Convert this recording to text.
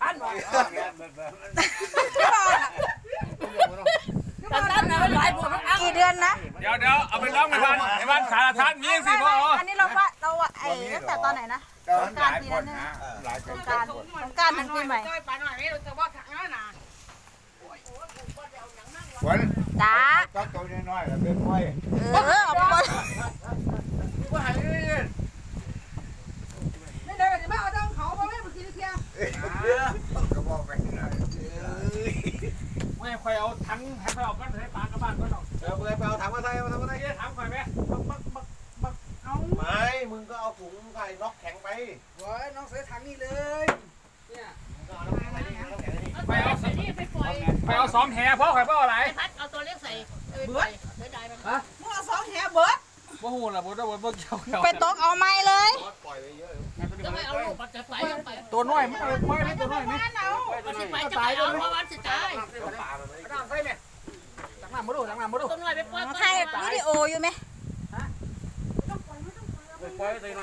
ท่านว่ะแต่ท่านน่ะหลายบุญมันอังกี่เดือนนะเดี๋ยวเดี๋ยวเอาไปร้องในบ้านในบ้านสารทัศน์มีสิไม่พ่ออันนี้เราว่าเราไอ้ตั้งแต่ตอนไหนนะก็หลายคนนะหลายคสนงการสงการถึงปีใหม่ฝนจ้าก็ตัวน้อยๆแล้วเป็นค่อยเออเอาไป ว่าหายเลยไม่ได้จะมาเอาเจ้าเขามาไม่มากินเสีย ก็บอกไปหน่อย ไม่ ค่อยเอาทั้งให้ค่อยเอาก้อนให้ปลากระบาดก้อนหรอกเออไปเอาถังมาใส่เอาถังมาใส่เดี๋ยวถามค่อยไหมไม่ มึงก็เอาถุงใส่น็อกแข็งไปโอ้ยน้องเสือทางนี้เลยมึงก็เอาน้ำแข็งใส่นี่น้ำแข็งใส่นี่ไปเอาไปนี่ไปปล่อยไปเอาสองแหพ่อข่อยพ่ออะไร ไปพัด หูล่ะบ่ได้บ่บ่เกี่ยวเกี่ยวไปตกเอาไม้เลยปล่อยไปเยอะจะไม่เอาลูกมันจะไปเอาไปตัวน้อยไม่เอาไม่ได้ตัวน้อยนี่มันสิไปจะไปเอาเพราะวันสิตายน้ำใส่ไหมตักน้ำมาดูตักน้ำมาดูตัวน้อยไปปล่อยถ่ายวิดีโออยู่ไหม ปล่อยใส่หน่อย